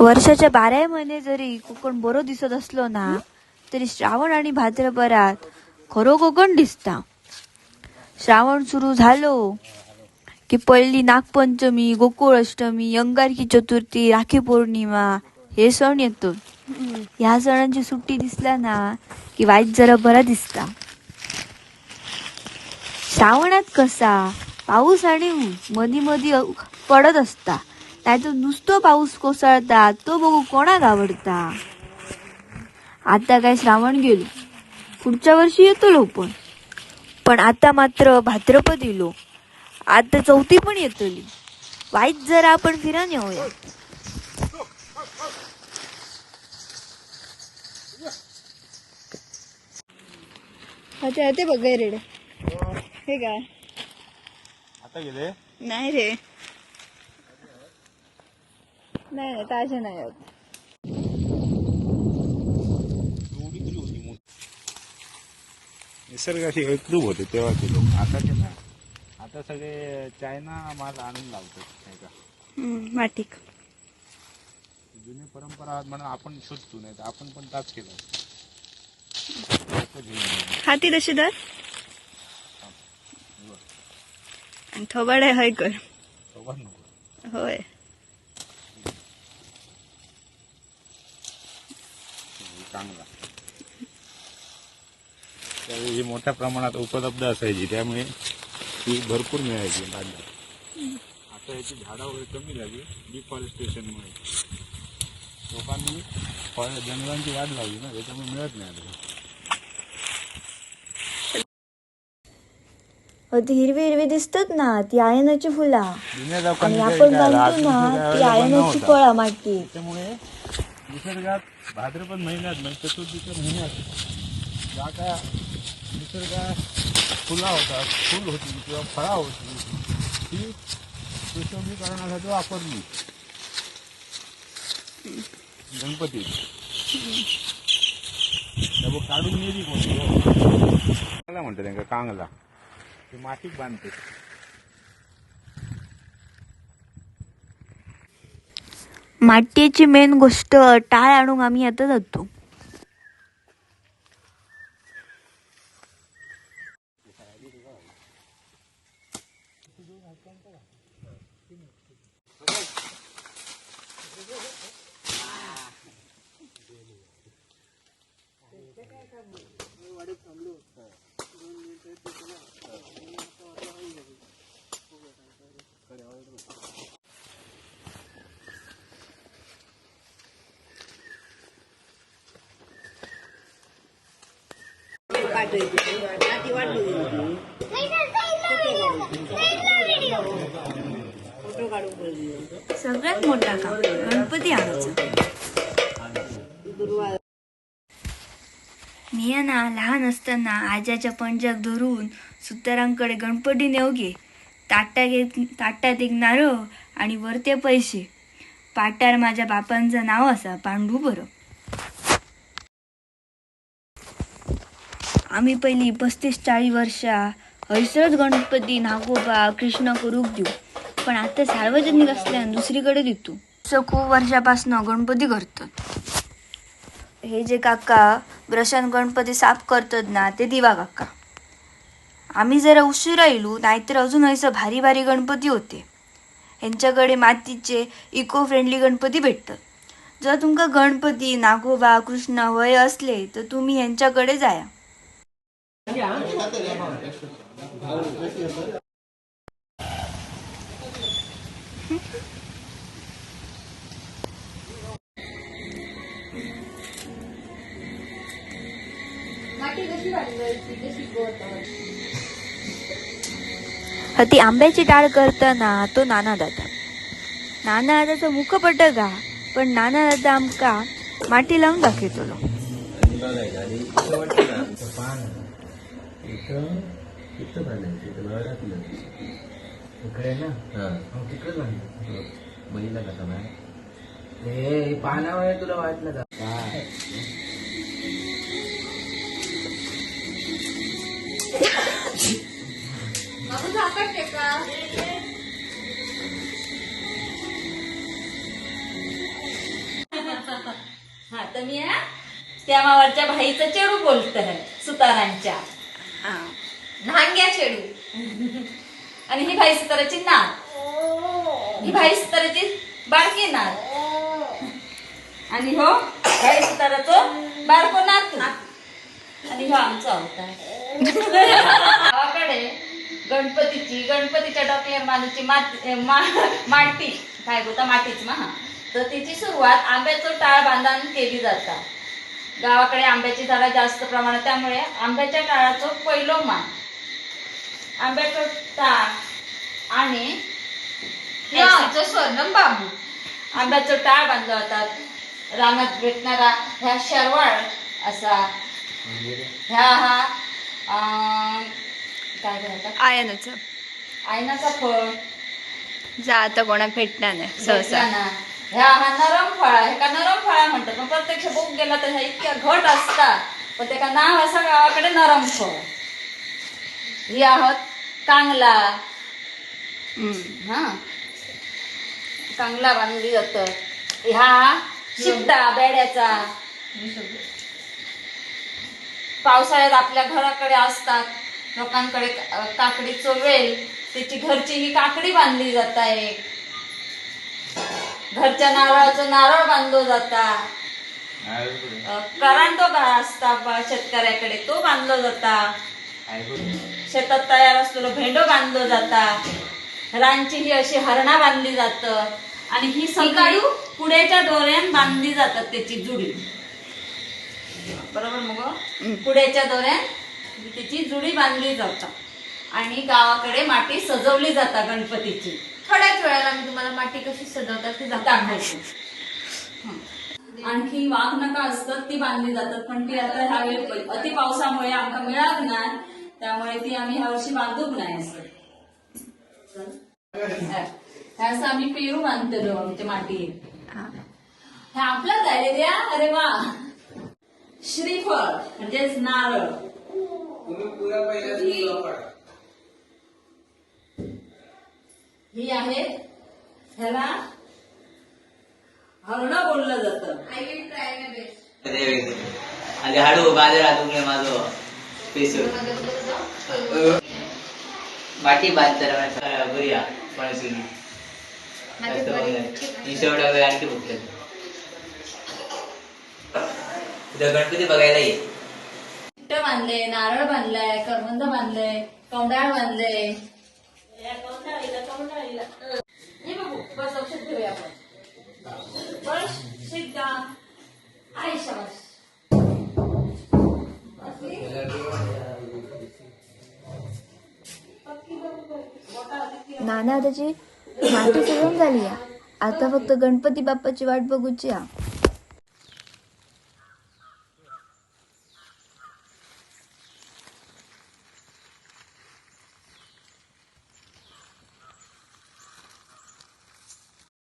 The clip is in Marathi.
वर्षाच्या बाराही महिने जरी कोकण बरो दिसत असलो ना तरी श्रावण आणि भाद्रपरात खरो कोकण दिसता. श्रावण सुरू झालो की पहिली नागपंचमी गोकुळ अष्टमी अंगारकी चतुर्थी राखी पौर्णिमा हे सण येतो. ह्या सणांची सुट्टी दिसला ना की वाईट जरा बरा दिसता. श्रावणात कसा पाऊस आणि ऊस मधी मधी पडत असता. नाहीतर नुसतो पाऊस कोसळता तो बघू कोणाक आवडता? आता काय श्रावण गेलो. पुढच्या वर्षी येतो पण पण आता मात्र भाद्रपद येलो आता चौथी पण येतली. वाईट जरा आपण फिरान येऊया अच्छा ते बघ रेडे हे काय? आता गेले? नाही रे. नाही नाही ताजे नाही होत. निसर्गाशी एकरूप होते तेव्हाचे लोक. आताचे नाही आता सगळे चायना माल आणून लावतात नाही का? माटिक जुनी परंपरा म्हणून आपण शोधतो नाही तर आपण पण ताच केला. हाती तशी दर? आणि थोबाड आहे हय कर. सोबत नको. होय. चांगला. त्यावेळी मोठ्या प्रमाणात उपलब्ध असायची त्यामुळे ती भरपूर मिळायची आता याची झाडं वगैरे कमी झाली डिफॉरेस्टेशनमुळे लोकांनी फळ जंगलांची वाढ लावली ना त्याच्यामुळे मिळत नाही आता. ती हिरवी हिरवी दिसतात ना ती आयनाची फुला. आणि आपण बांधतो ना ती आयनाची. फळा माती. त्यामुळे निसर्गात भाद्रपद महिन्यात म्हणजे चतुर्थीच्या महिन्यात ज्या काय निसर्गात फुला होतात फुल होती किंवा फळा होती ती सुशोभीकरणासाठी वापरली. गणपती. काढून नेली कोणती कांगला म्हणते त्यांना कांगला. ते मातीत बांधते. मातीची मेन गोष्ट टाळ आणून आम्ही आता जातो. सगळ्यात मोठा काम गणपती आणायचा. मी ना लहान असताना आज्याच्या पंजाक धरून सुतारांकडे गणपती नेवगे ताटा घेत ताटात एक नारळ हो आणि वरते पैसे. पाटार माझ्या बापांचं नाव असा पांडू बरं. आम्ही पहिली पस्तीस चाळीस वर्षा हयसरच गणपती नागोबा कृष्ण करूक देऊ. पण आता सार्वजनिक असल्यान दुसरीकडे देतो. असं खूप वर्षापासून गणपती करतात हे जे काका ब्रशान गणपती साफ करतात ना ते दिवा काका. आम्ही जरा उशिरा येलो नाहीतर अजून असं भारी भारी गणपती होते. ह्यांच्याकडे मातीचे इको फ्रेंडली गणपती भेटतात. जर तुमका गणपती नागोबा कृष्ण वय असले तर तुम्ही ह्यांच्याकडे जाया. ती आंब्याची डाळ करताना तो नाना दादा नाना दादाचं मुख पट गा पण नाना दादा आमका माटी लावून दाखवतो तिथं इथं इकडे ना? हो, तिकडे बांधलं बहिणीला कसा पानावर तुला वाटलं का? काय आपण हा तर मी त्या मावरच्या भाईचं चेरू बोलत आहे सुतारांच्या. नांग्या चेडू. आणि ही भाई सुताराची नात. ही भाई सुताराची बारकी नात. आणि हो भाई सुताराचं बारको नातू. आणि हो आमचा अवतार. गावाकडे गणपतीची गणपतीच्या डोक्या मानूची माती माटी. काय बोलता? मातीच मा तर तिची सुरुवात आंब्याचं टाळ बांधान केली जाता. गावाकडे आंब्याची झाडं जास्त प्रमाणात त्यामुळे आंब्याच्या टाळाचं पहिलो मान. आंब्याचं टाळ आणि आमचं स्वर्णम बाबू. आंब्याचं टाळ बांधलं जातात रानात भेटणारा ह्या शरवाळ असा. ह्या हा काय बोलतात आयनाचं. आयनाचा फळ. जा आता कोणाक भेटणार नाही सहसा. भेटला ह्या हा नरम फळा हे का नरम फळा म्हणतात. पण प्रत्यक्ष बघ गेला तर ह्या इतक्या घट असतात. पण त्याका नाव असा गावाकडे नरम फळ. ही आहोत कांगला. हा. कांगला बांधली जात. ह्या शिपटा बेड्याचा. पावसाळ्यात आपल्या घराकडे असतात. लोकांकडे अ, काकडीचं वेल. त्याची घरची ही काकडी बांधली जात आहे. घरच्या नारळाचं नारळ बांधलो जाता. अ, करांडो का असता शेतकऱ्याकडे तो बांधलो जाता. शेतात तयार असलेलो भेंडो बांधलो जाता. रांची ही अशी हरणा बांधली जात. आणि ही सकाळी पुढेच्या दोऱ्यान बांधली जातात त्याची जुडी. बरोबर मग? पुढेच्या दोऱ्यान त्याची जुडी बांधली जातात आणि गावाकडे माती सजवली जाता गणपतीची. थोड्याच वेळाला मी तुम्हाला माती कशी सजवतात ते दाखवते. दाखवायची. आणखी वाघ नका असतात ती बांधली जातात पण ती आता ह्यावेळी अति पावसामुळे आमका मिळाल नाही त्यामुळे ती आम्ही ह्या वर्षी बांधूक नाही असं. ह्या असं आम्ही पेरू बांधतो आमच्या माती हे. आपलंच आहे द्या. अरे वा. श्रीफळ म्हणजेच नारळ. ही आहे ह्याला हरण बोललं जात. I will try my best आणि हाडू बाजरा तुमने माझो. पेसू बाटी बात तर आणखी बघतात गणपती बघायला ये. बांधले नारळ बांधलाय करवंद बांधलंय कवडाळ बांधलंय. बस आपण बस सिद्धा आई शाबास नाना त्याची माती सजवून झाली आता फक्त गणपती बाप्पाची वाट बघूची हा